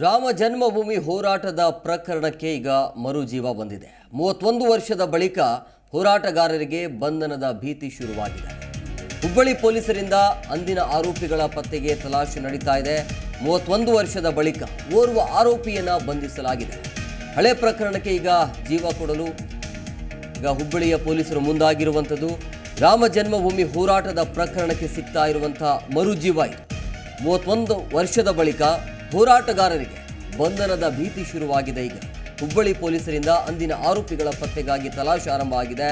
ರಾಮ ಜನ್ಮಭೂಮಿ ಹೋರಾಟದ ಪ್ರಕರಣಕ್ಕೆ ಈಗ ಮರುಜೀವ ಬಂದಿದೆ. ಮೂವತ್ತೊಂದು ವರ್ಷದ ಬಳಿಕ ಹೋರಾಟಗಾರರಿಗೆ ಬಂಧನದ ಭೀತಿ ಶುರುವಾಗಿದೆ. ಹುಬ್ಬಳ್ಳಿ ಪೊಲೀಸರಿಂದ ಅಂದಿನ ಆರೋಪಿಗಳ ಪತ್ತೆಗೆ ತಲಾಶೆ ನಡೀತಾ ಇದೆ. ಮೂವತ್ತೊಂದು ವರ್ಷದ ಬಳಿಕ ಓರ್ವ ಆರೋಪಿಯನ್ನು ಬಂಧಿಸಲಾಗಿದೆ. ಹಳೆ ಪ್ರಕರಣಕ್ಕೆ ಈಗ ಜೀವ ಕೊಡಲು ಈಗ ಹುಬ್ಬಳ್ಳಿಯ ಪೊಲೀಸರು ಮುಂದಾಗಿರುವಂಥದ್ದು. ರಾಮ ಜನ್ಮಭೂಮಿ ಹೋರಾಟದ ಪ್ರಕರಣಕ್ಕೆ ಸಿಗ್ತಾ ಇರುವಂಥ ಮರುಜೀವ ಇದು. ಮೂವತ್ತೊಂದು ವರ್ಷದ ಬಳಿಕ ಹೋರಾಟಗಾರರಿಗೆ ಬಂಧನದ ಭೀತಿ ಶುರುವಾಗಿದೆ ಈಗ. ಹುಬ್ಬಳ್ಳಿ ಪೊಲೀಸರಿಂದ ಅಂದಿನ ಆರೋಪಿಗಳ ಪತ್ತೆಗಾಗಿ ತಲಾಶೆ ಆರಂಭ ಆಗಿದೆ.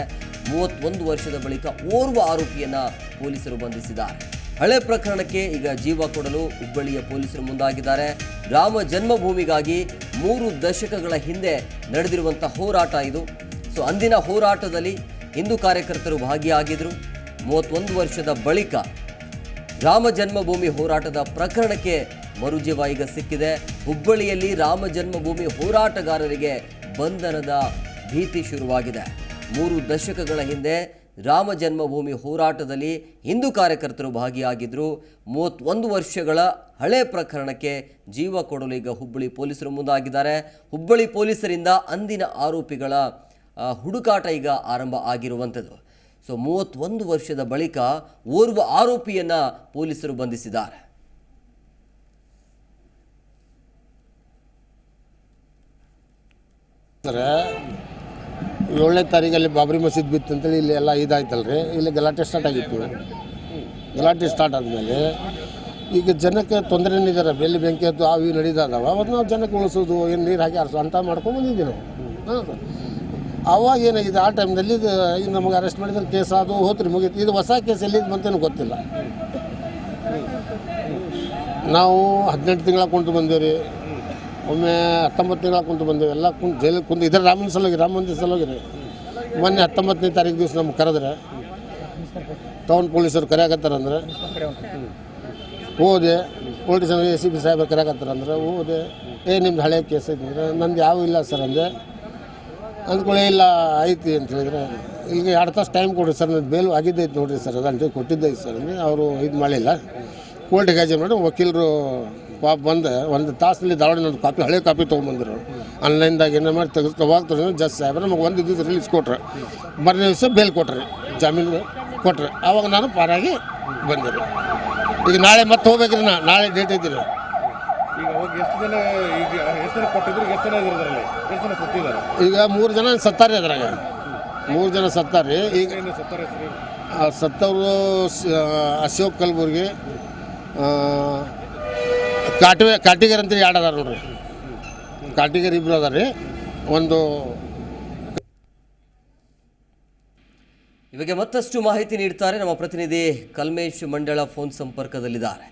ಮೂವತ್ತೊಂದು ವರ್ಷದ ಬಳಿಕ ಓರ್ವ ಆರೋಪಿಯನ್ನ ಪೊಲೀಸರು ಬಂಧಿಸಿದ್ದಾರೆ. ಹಳೆ ಪ್ರಕರಣಕ್ಕೆ ಈಗ ಜೀವ ಕೊಡಲು ಹುಬ್ಬಳ್ಳಿಯ ಪೊಲೀಸರು ಮುಂದಾಗಿದ್ದಾರೆ. ರಾಮ ಜನ್ಮಭೂಮಿಗಾಗಿ ಮೂರು ದಶಕಗಳ ಹಿಂದೆ ನಡೆದಿರುವಂಥ ಹೋರಾಟ ಇದು. ಸೊ, ಅಂದಿನ ಹೋರಾಟದಲ್ಲಿ ಹಿಂದೂ ಕಾರ್ಯಕರ್ತರು ಭಾಗಿಯಾಗಿದ್ದರು ಮೂವತ್ತೊಂದು ವರ್ಷದ ಬಳಿಕ ರಾಮ ಜನ್ಮಭೂಮಿ ಹೋರಾಟದ ಪ್ರಕರಣಕ್ಕೆ ಮರುಜೀವ ಈಗ ಸಿಕ್ಕಿದೆ. ಹುಬ್ಬಳ್ಳಿಯಲ್ಲಿ ರಾಮ ಜನ್ಮಭೂಮಿ ಹೋರಾಟಗಾರರಿಗೆ ಬಂಧನದ ಭೀತಿ ಶುರುವಾಗಿದೆ. ಮೂರು ದಶಕಗಳ ಹಿಂದೆ ರಾಮ ಜನ್ಮಭೂಮಿ ಹೋರಾಟದಲ್ಲಿ ಹಿಂದೂ ಕಾರ್ಯಕರ್ತರು ಭಾಗಿಯಾಗಿದ್ದರು ಮೂವತ್ತೊಂದು ವರ್ಷಗಳ ಹಳೆ ಪ್ರಕರಣಕ್ಕೆ ಜೀವ ಕೊಡಲು ಈಗ ಹುಬ್ಬಳ್ಳಿ ಪೊಲೀಸರು ಮುಂದಾಗಿದ್ದಾರೆ. ಹುಬ್ಬಳ್ಳಿ ಪೊಲೀಸರಿಂದ ಅಂದಿನ ಆರೋಪಿಗಳ ಹುಡುಕಾಟ ಈಗ ಆರಂಭ ಆಗಿರುವಂಥದ್ದು. ಸೊ, ಮೂವತ್ತೊಂದು ವರ್ಷದ ಬಳಿಕ ಓರ್ವ ಆರೋಪಿಯನ್ನು ಪೊಲೀಸರು ಬಂಧಿಸಿದ್ದಾರೆ. ಸರ್ ಏಳನೇ ತಾರೀಕಲ್ಲಿ ಬಾಬ್ರಿ ಮಸೀದ್ ಬಿತ್ತು ಅಂತೇಳಿ ಇಲ್ಲಿ ಎಲ್ಲ ಇದಾಯ್ತಲ್ರಿ. ಇಲ್ಲಿ ಗಲಾಟೆ ಸ್ಟಾರ್ಟ್ ಆಗಿತ್ತು. ಗಲಾಟೆ ಸ್ಟಾರ್ಟ್ ಆದಮೇಲೆ ಈಗ ಜನಕ್ಕೆ ತೊಂದರೆ ಇದ್ದಾರೆ ಬೆಲ್ಲಿ ಬೆಂಕಿ ಹತ್ತು ಅವು ಇವು ಅದಾವ ನಾವು ಜನಕ್ಕೆ ಉಳಿಸೋದು, ಏನು ನೀರು ಹಾಕಿ ಅರ್ಸೋ ಅಂತ ಮಾಡ್ಕೊಂಡು ಬಂದಿದ್ದೀವಿ ನಾವು. ಹಾಂ. ಅವಾಗ ಏನಾಗಿದೆ ಆ ಟೈಮ್ನಲ್ಲಿ ಇದು ಈಗ ನಮಗೆ ಅರೆಸ್ಟ್ ಮಾಡಿದ್ರೆ ಕೇಸ್ ಅದು ಹೋತ್ರಿ, ಮುಗೀತು. ಇದು ಹೊಸ ಕೇಸ್ ಎಲ್ಲಿದ್ದು ಮತ್ತೇನು ಗೊತ್ತಿಲ್ಲ. ನಾವು ಹದಿನೆಂಟು ತಿಂಗಳ ಕೊಂಡು ಬಂದೇವ್ರಿ. ರೀ ಒಮ್ಮೆ ಹತ್ತೊಂಬತ್ತು ತಿಂಗಳ ಕುಂತು ಬಂದೇವೆ ಎಲ್ಲ ಕುಂತು ಜೈಲಿಗೆ ಕುಂತು ಇದ್ರೆ ರಾಮನ ಸಲೋಗಿ ರಾಮ ಮಂದಿರ ಸಲೋಗಿ ರೀ. ಮೊನ್ನೆ ಹತ್ತೊಂಬತ್ತನೇ ತಾರೀಕು ದಿವಸ ನಮ್ಗೆ ಕರೆದ್ರೆ ಟೌನ್ ಪೊಲೀಸರು ಕರೆಯಾಕತ್ತಾರಂದ್ರೆ, ಹೋದೆ. ಪೊಲೀಸ್ ಎ ಸಿ ಬಿ ಸಾಹೇಬರು ಕರೆಯಾಕತ್ತಾರಂದ್ರೆ ಹೋದೆ. ಏ, ನಿಮ್ದು ಹಳೆ ಕೇಸ್ ಐತಂದ್ರೆ ನಂದು ಯಾವ ಇಲ್ಲ ಸರ್ ಅಂದೆ. ಅಂದ್ಕೊಳ್ಳಿ, ಇಲ್ಲ, ಐತಿ ಅಂತ ಹೇಳಿದ್ರೆ, ಇಲ್ಲಿಗೆ ಎರಡು ತಾಸು ಟೈಮ್ ಕೊಡ್ರಿ ಸರ್ ನನ್ನ ಬೇಲ್ ಆಗಿದ್ದೈತೆ ನೋಡಿರಿ ಸರ್ ಅದಂತೆ ಕೊಟ್ಟಿದ್ದೈತೆ ಸರ್ ಅಂದರೆ ಅವರು ಇದು ಮಾಡಿಲ್ಲ ಕೋರ್ಟಿಗೆ ಹಾಜರು ಮಾಡಿ ವಕೀಲರು ಪಾಪ ಬಂದು ಒಂದು ತಾಸಲ್ಲಿ ಧಾರವಾಡ ಒಂದು ಕಾಪಿ ಹಳೆ ಕಾಪಿ ತೊಗೊಂಬಂದ್ರು ಆನ್ಲೈನ್ದಾಗ ಏನೇ ಮಾಡಿ ತೆಗೆದು ಅವಾಗ ತಗೊಂಡು ಜಸ್ಟ್ ಸಾಹೇಬ್ರು ನಮಗೆ ಒಂದು ದಿವಸ ರಿಲೀಸ್ ಕೊಟ್ರೆ. ಮರನೇ ದಿವಸ ಬೇಲ್ ಕೊಟ್ರಿ ಜಾಮೀನು ಕೊಟ್ರೆ. ಆವಾಗ ನಾನು ಪಾರಾಗಿ ಬಂದೆ ರೀ. ಈಗ ನಾಳೆ ಮತ್ತೆ ಹೋಗ್ಬೇಕ್ರಿ ನಾ ನಾಳೆ ಡೇಟ್ ಐತಿ ರೀ. ಈಗ ಮೂರು ಜನ ಸತ್ತಾರಿ ಅದ್ರಾಗ. ಮೂರು ಜನ ಸತ್ತಾರಿ. ಈಗ ಸತ್ತವರು ಅಶೋಕ್ ಕಲ್ಬುರ್ಗಿ ಕಾಟಿವೆ ಕಾಟಿಗರ್ ಅಂತ ಎರಡು ಅದಾರ ನೋಡ್ರಿ. ಕಾಟಿಗರ್ ಇಬ್ರು ಅದಾರ ರೀ. ಒಂದು ಈ ಬಗ್ಗೆ ಮತ್ತಷ್ಟು ಮಾಹಿತಿ ನೀಡ್ತಾರೆ ನಮ್ಮ ಪ್ರತಿನಿಧಿ ಕಲ್ಮೇಶ್ ಮಂಡಳ ಫೋನ್ ಸಂಪರ್ಕದಲ್ಲಿದ್ದಾರೆ.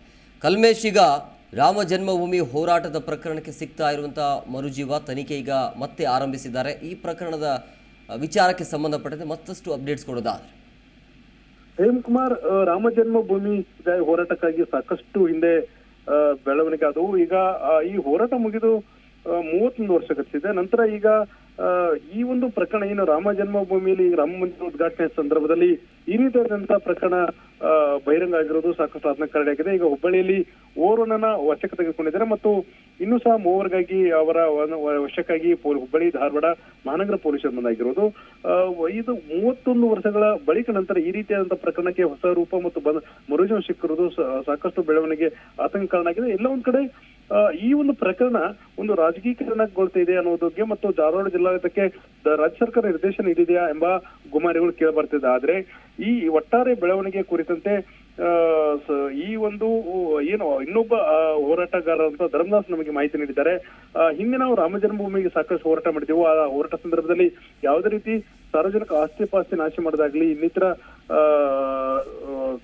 ಕಲ್ಮೇಶ್ ಈಗ ರಾಮ ಜನ್ಮಭೂಮಿ ಹೋರಾಟದ ಪ್ರಕರಣಕ್ಕೆ ಸಿಗ್ತಾ ಇರುವಂಥ ಮರುಜೀವ ತನಿಖೆ ಈಗ ಮತ್ತೆ ಆರಂಭಿಸಿದ್ದಾರೆ. ಈ ಪ್ರಕರಣದ ವಿಚಾರಕ್ಕೆ ಸಂಬಂಧಪಟ್ಟಂತೆ ಮತ್ತಷ್ಟು ಅಪ್ಡೇಟ್ಸ್ ಕೊಡೋದಾದ್ರೆ. ಪ್ರೇಮ್ ಕುಮಾರ್ ರಾಮ ಜನ್ಮಭೂಮಿ ಹೋರಾಟಕ್ಕಾಗಿ ಸಾಕಷ್ಟು ಹಿಂದೆ ಬೆಳವಣಿಗೆ ಆದವು. ಈಗ ಈ ಹೋರಾಟ ಮುಗಿದು ಮೂವತ್ತೊಂದು ವರ್ಷ ಗತಿಸಿದೆ ನಂತರ ಈಗ ಈ ಒಂದು ಪ್ರಕರಣ ಏನು ರಾಮ ಜನ್ಮಭೂಮಿಯಲ್ಲಿ ರಾಮ ಮಂದಿರ ಉದ್ಘಾಟನೆ ಸಂದರ್ಭದಲ್ಲಿ ಈ ರೀತಿಯಾದಂತಹ ಪ್ರಕರಣ ಬಹಿರಂಗ ಆಗಿರೋದು ಸಾಕಷ್ಟು ಆತಂಕಕಾರಿಯಾಗಿದೆ. ಈಗ ಹುಬ್ಬಳ್ಳಿಯಲ್ಲಿ ಓರ್ವನನ್ನ ವಶಕ್ಕೆ ತೆಗೆದುಕೊಂಡಿದ್ದಾರೆ ಮತ್ತು ಇನ್ನೂ ಸಹ ಮೂವರಿಗಾಗಿ ಅವರ ವಶಕ್ಕಾಗಿ ಹುಬ್ಬಳ್ಳಿ, ಧಾರವಾಡ, ಮಹಾನಗರ ಪೊಲೀಸರು ಮುಂದಾಗಿರೋದು ಇದು ಮೂವತ್ತೊಂದು ವರ್ಷಗಳ ಬಳಿಕ ನಂತರ ಈ ರೀತಿಯಾದಂತಹ ಪ್ರಕರಣಕ್ಕೆ ಹೊಸ ರೂಪ ಮತ್ತು ಮರುಜನ ಸಿಕ್ಕಿರೋದು ಸಾಕಷ್ಟು ಬೆಳವಣಿಗೆ ಆತಂಕ ಕಾರಣ ಆಗಿದೆ. ಎಲ್ಲ ಒಂದ್ ಕಡೆ ಈ ಒಂದು ಪ್ರಕರಣ ಒಂದು ರಾಜಕೀಕರಣಗೊಳ್ತಾ ಇದೆ ಅನ್ನೋದಕ್ಕೆ ಮತ್ತು ಧಾರವಾಡ ಜಿಲ್ಲಾಡಳಿತಕ್ಕೆ ರಾಜ್ಯ ಸರ್ಕಾರ ನಿರ್ದೇಶನ ನೀಡಿದೆಯಾ ಎಂಬ ಗುಮಾರಿಗಳು ಕೇಳಿ ಬರ್ತಿದೆ ಆದ್ರೆ ಈ ಒಟ್ಟಾರೆ ಬೆಳವಣಿಗೆ ಕುರಿತಂತೆ ಈ ಒಂದು ಏನು, ಇನ್ನೊಬ್ಬ ಹೋರಾಟಗಾರ ಅಂತ ಧರ್ಮದಾಸ್ ನಮಗೆ ಮಾಹಿತಿ ನೀಡಿದ್ದಾರೆ. ಹಿಂದೆ ನಾವು ರಾಮ ಜನ್ಮಭೂಮಿಗೆ ಸಾಕಷ್ಟು ಹೋರಾಟ ಮಾಡಿದೆವು. ಆ ಹೋರಾಟ ಸಂದರ್ಭದಲ್ಲಿ ಯಾವುದೇ ರೀತಿ ಸಾರ್ವಜನಿಕ ಆಸ್ತಿ ಪಾಸ್ತಿ ನಾಶ ಮಾಡೋದಾಗ್ಲಿ, ಇನ್ನಿತರ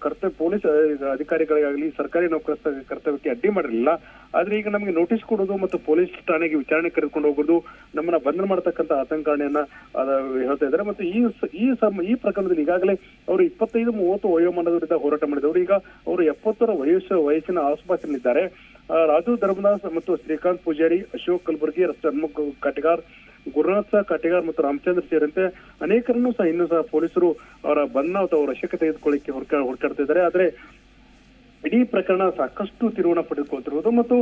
ಕರ್ತವ್ಯ ಪೊಲೀಸ್ ಅಧಿಕಾರಿಗಳಿಗಾಗಲಿ ಸರ್ಕಾರಿ ನೌಕರಸ್ಥ ಕರ್ತವ್ಯಕ್ಕೆ ಅಡ್ಡಿ ಮಾಡಿರಲಿಲ್ಲ. ಆದ್ರೆ ಈಗ ನಮಗೆ ನೋಟಿಸ್ ಕೊಡೋದು ಮತ್ತು ಪೊಲೀಸ್ ಠಾಣೆಗೆ ವಿಚಾರಣೆ ಕರೆದುಕೊಂಡು ಹೋಗೋದು ನಮ್ಮನ್ನ ಬಂಧನ ಮಾಡತಕ್ಕಂತ ಆತಂಕಗಳನ್ನ ಹೇಳ್ತಾ ಇದ್ದಾರೆ. ಮತ್ತು ಈ ಈ ಈ ಪ್ರಕರಣದಲ್ಲಿ ಈಗಾಗಲೇ ಅವರು ಇಪ್ಪತ್ತೈದು, ಮೂವತ್ತು ವಯೋಮಾನದ ವಿರುದ್ಧ ಹೋರಾಟ ಮಾಡಿದವರು ಈಗ ಅವರು ಎಪ್ಪತ್ತರ ವಯಸ್ಸು, ವಯಸ್ಸಿನ ಆಸುಪಾಸಿನಲ್ಲಿದ್ದಾರೆ ರಾಜು ಧರ್ಮದಾಸ್ ಮತ್ತು ಶ್ರೀಕಾಂತ್ ಪೂಜಾರಿ, ಅಶೋಕ್ ಕಲಬುರ್ಗಿ ಷಣ್ಮುಖ್ ಕಾಟಿಗಾರ್ ಗುರುನಾಥ್ ಸಹ ಕಟಿಗಾರ್ ಮತ್ತು ರಾಮಚಂದ್ರ ಸೇರಿದಂತೆ ಅನೇಕರನ್ನು ಸಹ ಇನ್ನೂ ಸಹ ಪೊಲೀಸರು ಅವರ ಬಂಧನ ಅಥವಾ ಅವರ ವಶಕ್ಕೆ ತೆಗೆದುಕೊಳ್ಳಿಕ್ಕೆ ಹುಡುಕ, ಹುಡುಕಾಡ್ತಿದ್ದಾರೆ. ಆದ್ರೆ ಇಡೀ ಪ್ರಕರಣ ಸಾಕಷ್ಟು ತಿರುವಣ ಪಡೆದುಕೊಳ್ತಿರುವುದು ಮತ್ತು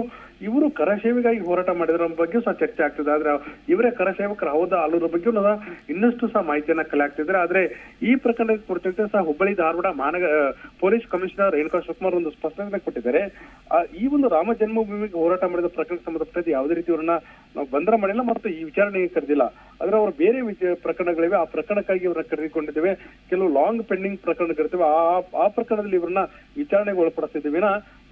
ಇವರು ಕರಸೇವೆಗಾಗಿ ಹೋರಾಟ ಮಾಡಿದ್ರ ಬಗ್ಗೆ ಸಹ ಚರ್ಚೆ ಆಗ್ತಿದೆ. ಆದ್ರೆ ಇವರೇ ಕರಸೇವಕರು ಹೌದಾ ಅಲ್ಲೋದ್ರ ಬಗ್ಗೆ ಇನ್ನಷ್ಟು ಸಹ ಮಾಹಿತಿಯನ್ನ ಕಲೆ ಆಗ್ತಿದ್ರೆ ಆದ್ರೆ ಈ ಪ್ರಕರಣಕ್ಕೆ ಕುರಿತಂತೆ ಸಹ ಹುಬ್ಬಳ್ಳಿ, ಧಾರವಾಡ ಮಾನಗ ಪೊಲೀಸ್ ಕಮಿಷನರ್ ರೇಣುಕಾ ಶಿವಕುಮಾರ್ ಒಂದು ಸ್ಪಷ್ಟನೆ ಕೊಟ್ಟಿದ್ದಾರೆ. ಈ ಒಂದು ರಾಮ ಜನ್ಮಭೂಮಿಗೆ ಹೋರಾಟ ಮಾಡಿದ ಪ್ರಕರಣಕ್ಕೆ ಸಂಬಂಧಪಟ್ಟಂತೆ ಯಾವುದೇ ರೀತಿ ಅವರನ್ನ ನಾವು ಬಂಧನ ಮಾಡಿಲ್ಲ ಮತ್ತು ಈ ವಿಚಾರಣೆಗೆ ಕರೆದಿಲ್ಲ. ಆದ್ರೆ ಅವರು ಬೇರೆ ಪ್ರಕರಣಗಳಿವೆ, ಆ ಪ್ರಕರಣಕ್ಕಾಗಿ ಇವರನ್ನ ಕರೆದುಕೊಂಡಿದ್ದೇವೆ. ಕೆಲವು ಲಾಂಗ್ ಪೆಂಡಿಂಗ್ ಪ್ರಕರಣಗಳಿರ್ತವೆ ಆ, ಆ- ಪ್ರಕರಣದಲ್ಲಿ ಇವರನ್ನ ವಿಚಾರಣೆಗೆ ಒಳಪಡಿಸಿದ್ದೇವೆ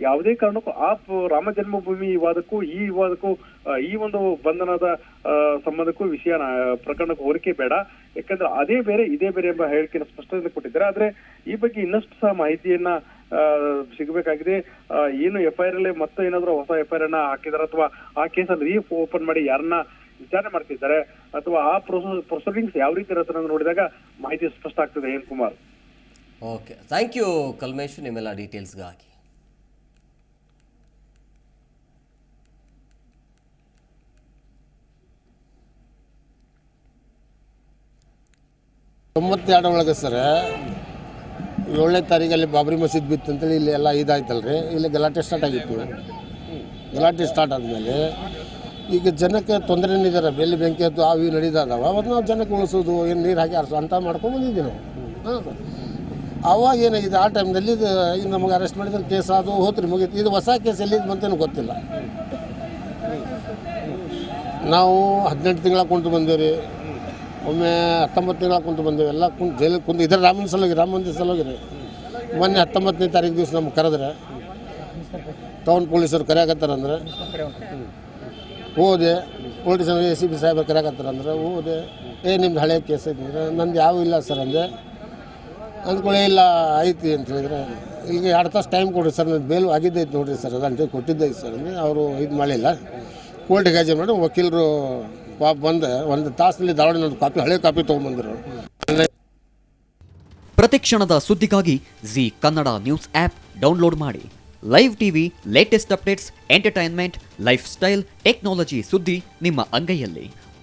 ಯಾವುದೇ ಕಾರಣಕ್ಕೂ ಆ ರಾಮ ಜನ್ಮಭೂಮಿ ವಿವಾದಕ್ಕೂ ಈ ವಿವಾದಕ್ಕೂ ಈ ಒಂದು ಬಂಧನದ ಸಂಬಂಧಕ್ಕೂ ವಿಷಯ ಪ್ರಕರಣಕ್ಕೂ ಹೋರಿಕೆ ಬೇಡ. ಯಾಕಂದ್ರೆ ಅದೇ ಬೇರೆ, ಇದೇ ಬೇರೆ ಎಂಬ ಹೇಳಿಕೆಯನ್ನು ಸ್ಪಷ್ಟನೆ ಕೊಟ್ಟಿದ್ದಾರೆ. ಆದ್ರೆ ಈ ಬಗ್ಗೆ ಇನ್ನಷ್ಟು ಸಹ ಮಾಹಿತಿಯನ್ನ ಸಿಗಬೇಕಾಗಿದೆ. ಏನು ಎಫ್ಐಆರ್ ಅಲ್ಲಿ ಮತ್ತೆ ಏನಾದ್ರು ಹೊಸ ಎಫ್ಐಆರ್ ಐ ಆರ್ ಅನ್ನ ಹಾಕಿದಾರೆ ಅಥವಾ ಆ ಕೇಸಲ್ಲಿ ರೀ ಓಪನ್ ಮಾಡಿ ಯಾರನ್ನ ವಿಚಾರಣೆ ಮಾಡ್ತಿದ್ದಾರೆ ಅಥವಾ ಆ ಪ್ರೊಸೀಡಿಂಗ್ಸ್ ಯಾವ ರೀತಿ ಇರುತ್ತೆ ಅನ್ನೋದು ನೋಡಿದಾಗ ಮಾಹಿತಿ ಸ್ಪಷ್ಟ ಆಗ್ತದೆ Hem Kumar. Okay thank you Kalmesh ನಿಮ್ಮೆಲ್ಲ ಡೀಟೇಲ್ಸ್ಗಾಗಿ ತೊಂಬತ್ತೆರಡು ಒಳಗೆ ಸರ್. ಏಳನೇ ತಾರೀಕಲ್ಲಿ ಬಾಬ್ರಿ ಮಸೀದ್ ಬಿತ್ತು ಅಂತೇಳಿ ಇಲ್ಲಿ ಎಲ್ಲ ಇದಾಯ್ತಲ್ರಿ. ಇಲ್ಲಿ ಗಲಾಟೆ ಸ್ಟಾರ್ಟ್ ಆಗಿತ್ತು. ಗಲಾಟೆ ಸ್ಟಾರ್ಟ್ ಆದಮೇಲೆ ಈಗ ಜನಕ್ಕೆ ತೊಂದರೆ ಇದ್ದಾರೆ ಬೆಲ್ಲಿ ಬೆಂಕಿ ಅದು ಅವು ನಡೀದಾದವ ಅವತ್ತು ನಾವು ಜನಕ್ಕೆ ಉಳಿಸೋದು, ಏನು ನೀರು ಹಾಕಿ ಆರಿಸೋ ಅಂತ ಮಾಡ್ಕೊಂಡು ಬಂದಿದ್ದೀವಿ ನಾವು. ಹಾಂ. ಅವಾಗ ಏನಾಗಿದೆ? ಆ ಟೈಮ್ನಲ್ಲಿ ಇದು, ಈಗ ನಮಗೆ ಅರೆಸ್ಟ್ ಮಾಡಿದ್ರೆ ಕೇಸ್ ಅದು ಹೋತ್ರಿ, ಮುಗೀತು. ಇದು ಹೊಸ ಕೇಸ್ ಎಲ್ಲಿದ್ದು ಬಂತೇನು ಗೊತ್ತಿಲ್ಲ. ನಾವು ಹದಿನೆಂಟು ತಿಂಗಳ ಕುಂತು ಬಂದೇವ್ರಿ. ಒಮ್ಮೆ ಹತ್ತೊಂಬತ್ತು ದಿನ ಕುಂತು ಬಂದೇವೆ. ಎಲ್ಲ ಕುಂತು ಜೈಲಿಗೆ ಕುಂತು ಇದ್ರೆ ರಾಮನ ಸಲೋಗಿ ರಾಮ ಮಂದಿರ ಸಲೋಗಿರಿ ಮೊನ್ನೆ ಹತ್ತೊಂಬತ್ತನೇ ತಾರೀಕು ದಿವಸ ನಮ್ಗೆ ಕರೆದ್ರೆ ಟೌನ್ ಪೊಲೀಸರು ಕರೆಯಾಕತ್ತಾರಂದ್ರೆ ಹೋದೆ. ಪೊಲೀಸ್ ಎ ಸಿ ಬಿ ಸಾಹೇಬರು ಕರೆಯಾಕತ್ತಾರಂದ್ರೆ ಹೋದೆ. ಏ, ನಿಮ್ದು ಹಳೆ ಕೇಸ್ ಐತೆ ನಂದು ಯಾವ ಇಲ್ಲ ಸರ್ ಅಂದೆ. ಅಂದ್ಕೊಳ್ಳಿ, ಇಲ್ಲ, ಐತಿ ಅಂತ ಹೇಳಿದ್ರೆ, ಇಲ್ಲಿಗೆ ಎರಡು ತಾಸು ಟೈಮ್ ಕೊಡ್ರಿ ಸರ್ ನನ್ನ ಬೇಲ್ ಆಗಿದ್ದೈತೆ ನೋಡಿರಿ ಸರ್ ಅದಂತೆ ಕೊಟ್ಟಿದ್ದೈತೆ ಸರ್ ಅಂದರೆ ಅವರು ಇದು ಮಾಡಿಲ್ಲ ಕೋರ್ಟಿಗೆ ಹಾಜರು ಮಾಡಿ ವಕೀಲರು ಪಾಪ ಬಂದು, ಒಂದು ತಾಸಲ್ಲಿ ಧಾರವಾಡ ನನ್ನ ಕಾಪಿ, ಹಳೆ ಕಾಪಿ ತಗೊಂಡ್ರು ಪ್ರತಿ ಕ್ಷಣದ ಸುದ್ದಿಗಾಗಿ Zee Kannada news app download ಮಾಡಿ. Live TV latest updates entertainment lifestyle technology ಸುದ್ದಿ ನಿಮ್ಮ ಅಂಗೈಯಲ್ಲಿ.